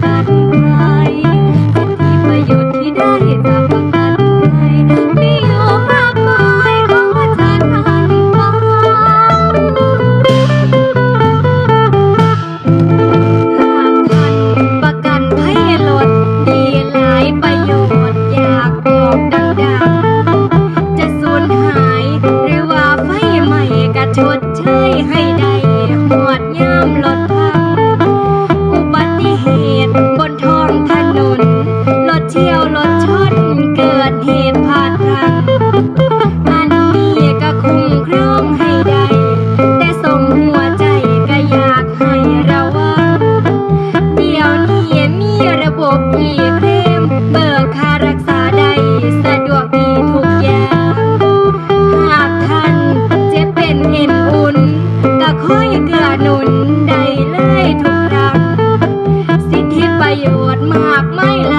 Thank you. เกื้อหนุนใดเลยทุกทางสิทธิประโยชน์มากไม่ไหล